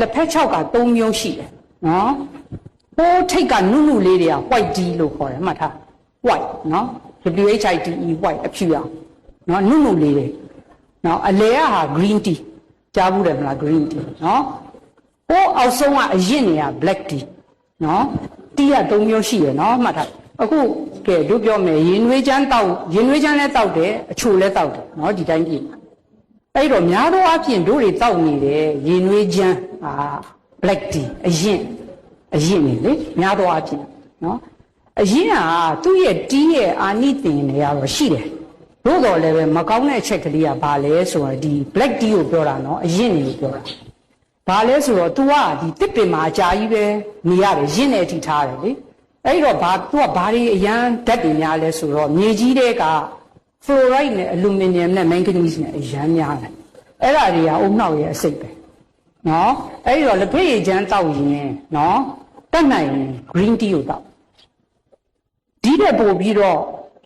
လက်ဖက်6က3မျိုးရှိတယ်နော်ဟိုးထိတ်ကနုနုလေးတွေက white tea လို့ခေါ်တယ်မှတ်ထား white နော် WHITE white အဖြူအောင်နော်နုနုလေးတွေနော်အလဲကဟာ green tea ကြားဘူးတယ်မလား green tea နော်ဟိုးအောက်ဆုံးကအရင့်နေရ black tea နော်တီးက3မျိုးရှိရနော်မှတ်ထားအခုကဲတို့ပြောမယ်ရင်နွေးချမ်းတောက်ရင်နွေးချမ်းလည်းတောက်တယ်အချိုလည်းတောက်တယ်နော်ဒီတိုင်းပြည်မှာ အဲ့တော့များသောအားဖြင့်တို့တွေတောက်နေတယ်ရေနွေးချမ်းအာ black tea အရင်အရင်နေလေများသောအားဖြင့်နော်အရင်ကသူ့ရဲ့တီးရဲ့အာနိသင်တွေကတော့ရှိတယ်သို့တော်လည်းပဲမကောင်းတဲ့အချက်ကလေးကဘာလဲဆိုတော့ဒီ black tea ကိုပြောတာနော်အရင်နေကိုပြောတာဘာလဲဆိုတော့ तू ကဒီတစ်ပင်မှာအကြာကြီးပဲနေရတယ်ရင့်နေအထိထားတယ်လေအဲ့တော့ဘာ तू ကဘာတွေအရန်ဓာတ်တွေများလဲဆိုတော့မြေကြီးတဲ့က fluoride နဲ့ aluminum နဲ့ manganese နဲ့အရန်များတယ်အဲ့ဒါတွေကအုံနှောက်ရဲ့အစိတ်ပဲနော်အဲ့ဒီတော့လက်ဖက်ရည်ချမ်းတောက်ရင်နော်တတ်နိုင်ရင် green tea ကိုတောက်ဒီတဲ့ပို့ပြီးတော့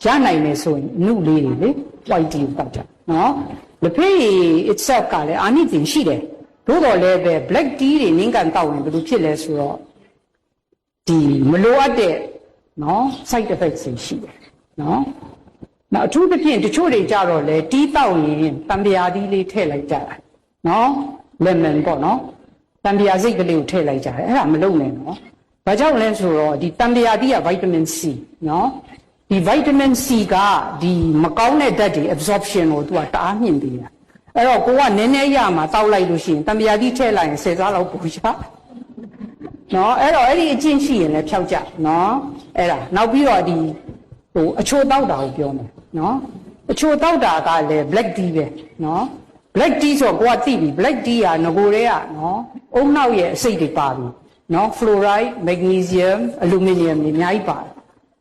ရနိုင်မယ်ဆိုရင်အနုလေးတွေလေ white tea ကိုတောက်ကြနော်လက်ဖက်ရည် itself ကလည်းအာနိသင်ရှိတယ်သို့တော်လည်းပဲ black tea တွေနင်းကန်တောက်ရင်ဘယ်လိုဖြစ်လဲဆိုတော့ဒီမလိုအပ်တဲ့နော် side effects တွေရှိတယ်နော် နောက်အထူးသဖြင့်တချို့တွေကြတော့လေတီးတောက်ရင်တံပြာသီးလေးထည့်လိုက်ကြတာနော်လက်မန်ပေါ့နော်တံပြာစိတ်ကလေးကိုထည့်လိုက်ကြတယ်အဲ့ဒါမလုပ်နဲ့နော်ဘာကြောင့်လဲဆိုတော့ဒီတံပြာသီးကဗိုက်တာမင် C နော်ဒီဗိုက်တာမင် C ကဒီမကောင်းတဲ့ဓာတ်တွေ absorption ကိုသူကတအားမြင့်ပေးတာအဲ့တော့ကိုကနည်းနည်းရမှာတောက်လိုက်လို့ရှိရင်တံပြာသီးထည့်လိုက်ရင်10စားလောက်ပူချနော်အဲ့တော့အဲ့ဒီအကျင့်ရှိရင်လည်းဖြောက်ကြနော်အဲ့ဒါနောက်ပြီးတော့ဒီ ဟိုအချိုတောက်တာကိုပြောမယ်နော်အချိုတောက်တာကလည်း black tea ပဲနော် black tea ဆိုတော့ကိုကသိပြီ black tea ကငကိုတွေကနော်အုံနောက်ရဲ့အစိတ်တွေပါပြီနော် fluoride magnesium aluminum တွေအများကြီးပါတယ်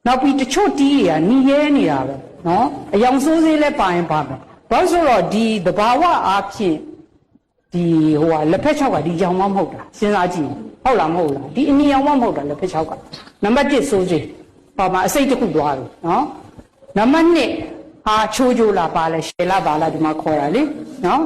နောက်ပြီးတချို့ tea တွေကနီရဲနေတာပဲနော်အယောင်ဆိုးစေးလည်းပါရင်ပါမယ်ဘာလို့ဆိုတော့ဒီသဘာဝအားဖြင့်ဒီဟိုဟာလက်ဖက်6ကဒီကြောင်မမဟုတ်တာစဉ်းစားကြည့်ဟုတ်လားမဟုတ်လားဒီအနီရောင်မမဟုတ်တာလက်ဖက်6ကနံပါတ်1စိုးစေး ပါမှာအစိတ်တစ်ခုသွားတယ်နော်နံပါတ်2ဟာချိုးချိုးလာပါလဲရှယ်လာပါလားဒီမှာခေါ်တာလေနော်